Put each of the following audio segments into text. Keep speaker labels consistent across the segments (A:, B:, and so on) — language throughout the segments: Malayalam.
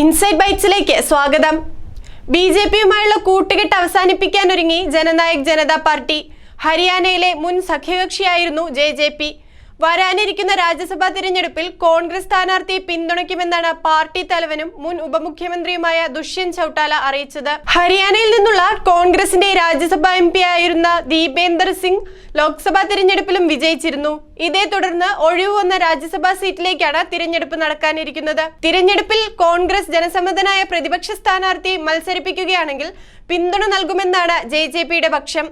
A: ഇൻസൈഡ് ബൈറ്റ്സിലേക്ക് സ്വാഗതം. ബി ജെ പിയുമായുള്ള കൂട്ടുകെട്ട് അവസാനിപ്പിക്കാനൊരുങ്ങി ജനനായക് ജനതാ പാർട്ടി. ഹരിയാനയിലെ മുൻ സഖ്യകക്ഷിയായിരുന്നു ജെ ജെ പി. വരാനിരിക്കുന്ന രാജ്യസഭാ തിരഞ്ഞെടുപ്പിൽ കോൺഗ്രസ് സ്ഥാനാർത്ഥിയെ പിന്തുണയ്ക്കുമെന്നാണ് പാർട്ടി തലവനും മുൻ ഉപമുഖ്യമന്ത്രിയുമായ ദുഷ്യന്ത് ചൌട്ടാല അറിയിച്ചത്. ഹരിയാനയിൽ നിന്നുള്ള കോൺഗ്രസിന്റെ രാജ്യസഭാ എം പി ആയിരുന്ന ദീപേന്ദർ സിംഗ് ലോക്സഭാ തിരഞ്ഞെടുപ്പിലും വിജയിച്ചിരുന്നു. ഇതേ തുടർന്ന് ഒഴിവ് വന്ന രാജ്യസഭാ സീറ്റിലേക്കാണ് തിരഞ്ഞെടുപ്പ് നടക്കാനിരിക്കുന്നത്. തിരഞ്ഞെടുപ്പിൽ കോൺഗ്രസ് ജനസമ്മതനായ പ്രതിപക്ഷ സ്ഥാനാർത്ഥി മത്സരിപ്പിക്കുകയാണെങ്കിൽ പിന്തുണ നൽകുമെന്നാണ് ജെ പക്ഷം.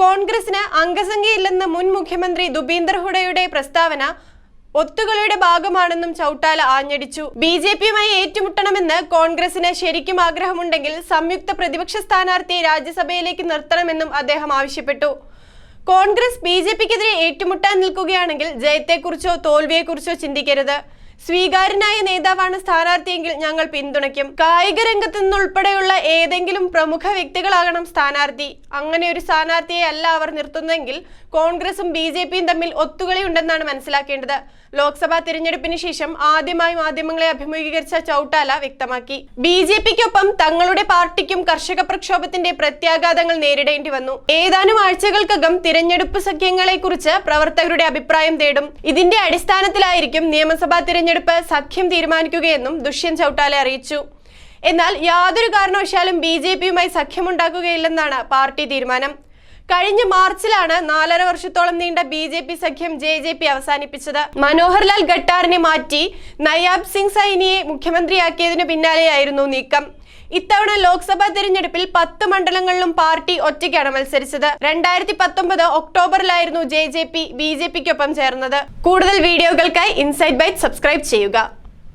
A: കോൺഗ്രസിന് അംഗസംഖ്യയില്ലെന്ന് മുൻ മുഖ്യമന്ത്രി ദുബീന്ദർ ഹുഡയുടെ പ്രസ്താവന ഒത്തുകളിയുടെ ഭാഗമാണെന്നും ചൌട്ടാല ആഞ്ഞടിച്ചു. ബി ജെ പിയുമായി ഏറ്റുമുട്ടണമെന്ന് കോൺഗ്രസിന് ശരിക്കും ആഗ്രഹമുണ്ടെങ്കിൽ സംയുക്ത പ്രതിപക്ഷ സ്ഥാനാർത്ഥിയെ രാജ്യസഭയിലേക്ക് നിർത്തണമെന്നും അദ്ദേഹം ആവശ്യപ്പെട്ടു. കോൺഗ്രസ് ബി ജെ പിക്കെതിരെ ഏറ്റുമുട്ടാൻ നിൽക്കുകയാണെങ്കിൽ ജയത്തെക്കുറിച്ചോ തോൽവിയെക്കുറിച്ചോ ചിന്തിക്കരുത്. സ്വീകാര്യനായ നേതാവാണ് സ്ഥാനാർത്ഥിയെങ്കിൽ ഞങ്ങൾ പിന്തുണയ്ക്കും. കായിക രംഗത്തു നിന്നുൾപ്പെടെയുള്ള ഏതെങ്കിലും പ്രമുഖ വ്യക്തികളാകണം സ്ഥാനാർത്ഥി. അങ്ങനെ ഒരു സ്ഥാനാർത്ഥിയെ അല്ല അവർ നിർത്തുന്നതെങ്കിൽ കോൺഗ്രസും ബി ജെ പിയും തമ്മിൽ ഒത്തുകളിയുണ്ടെന്നാണ് മനസ്സിലാക്കേണ്ടത്. ലോക്സഭാ തിരഞ്ഞെടുപ്പിന് ശേഷം ആദ്യമായി മാധ്യമങ്ങളെ അഭിമുഖീകരിച്ച ചൌട്ടാല വ്യക്തമാക്കി. ബി ജെ പിക്കൊപ്പം തങ്ങളുടെ പാർട്ടിക്കും കർഷക പ്രക്ഷോഭത്തിന്റെ പ്രത്യാഘാതങ്ങൾ നേരിടേണ്ടി വന്നു. ഏതാനും ആഴ്ചകൾക്കകം തിരഞ്ഞെടുപ്പ് സഖ്യങ്ങളെ കുറിച്ച് പ്രവർത്തകരുടെ അഭിപ്രായം തേടും. ഇതിന്റെ അടിസ്ഥാനത്തിലായിരിക്കും നിയമസഭാ തിരഞ്ഞെടുപ്പ് സഖ്യം തീരുമാനിക്കുകയെന്നും ദുഷ്യന്ത് ചൌട്ടാല അറിയിച്ചു. എന്നാൽ യാതൊരു കാരണവശാലും ബി ജെ പിയുമായി സഖ്യമുണ്ടാക്കുകയില്ലെന്നാണ് പാർട്ടി തീരുമാനം. കഴിഞ്ഞ മാർച്ചിലാണ് നാലര വർഷത്തോളം നീണ്ട ബി ജെ പി സഖ്യം ജെ ജെ പി അവസാനിപ്പിച്ചത്. മനോഹർലാൽ ഘട്ടാറിനെ മാറ്റി നയാബ് സിംഗ് സൈനിയെ മുഖ്യമന്ത്രിയാക്കിയതിനു പിന്നാലെയായിരുന്നു നീക്കം. ഇത്തവണ ലോക്സഭാ തിരഞ്ഞെടുപ്പിൽ പത്ത് മണ്ഡലങ്ങളിലും പാർട്ടി ഒറ്റയ്ക്കാണ് മത്സരിച്ചത്. രണ്ടായിരത്തി പത്തൊമ്പത് ഒക്ടോബറിലായിരുന്നു J J P B J പിക്കൊപ്പം ചേർന്നത്. കൂടുതൽ വീഡിയോകൾക്കായി ഇൻസൈറ്റ് ബൈറ്റ് സബ്സ്ക്രൈബ് ചെയ്യുക.